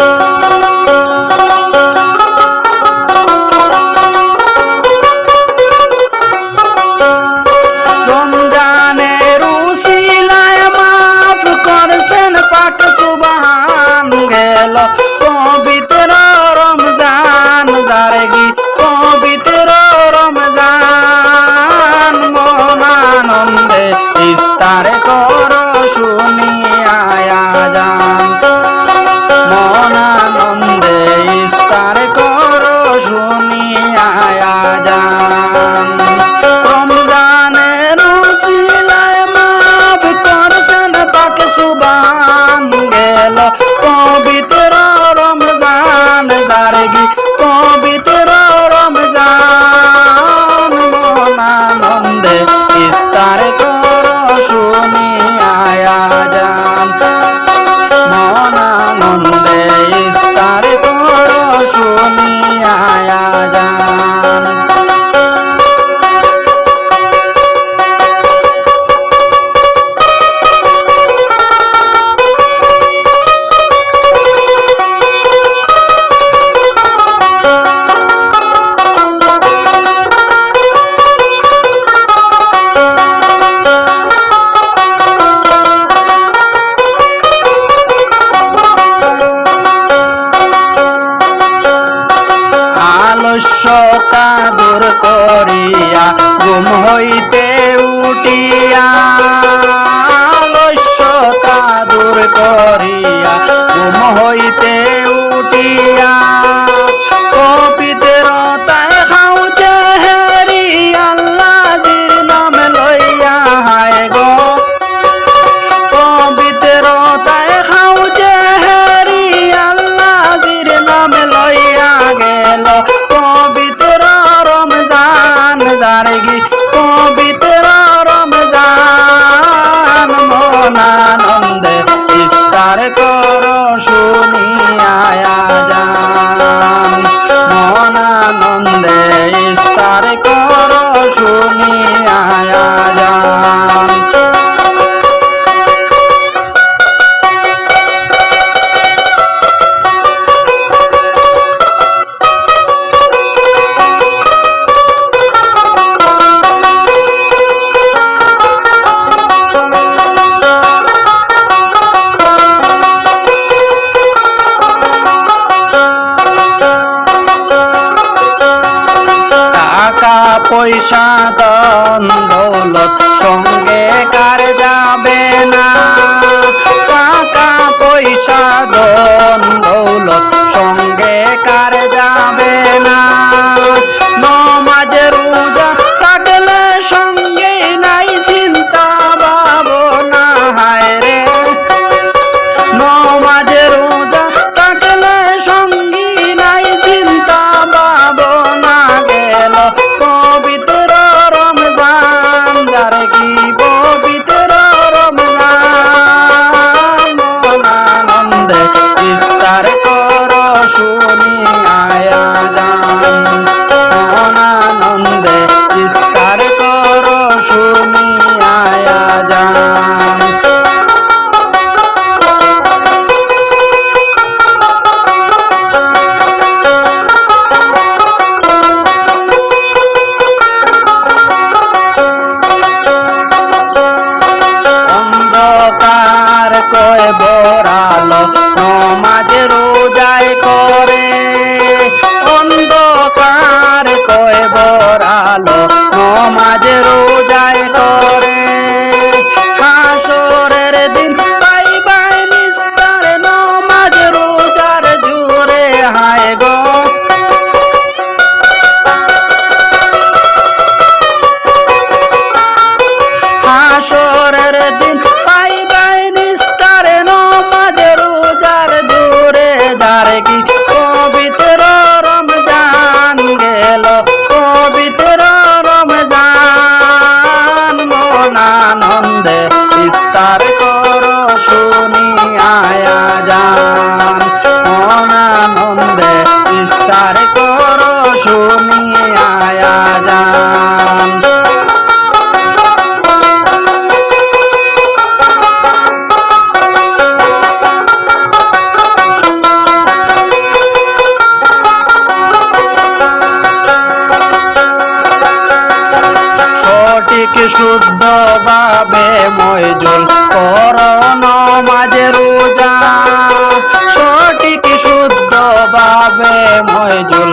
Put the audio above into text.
Bye. জোর করিয়া ঘুম হইতে উঠিয়া। ದಾರಿಗೆ টাকা পয়সা দন দৌলত সঙ্গে কার যাবে না? টাকা পয়সা দন দৌলত সঙ্গে কার বেড়ালো সমাজ রোজায় করে শুদ্ধ ভাবে ময়জল করণ মাঝে রোজা। সঠিক শুদ্ধ ভাবে ময়জল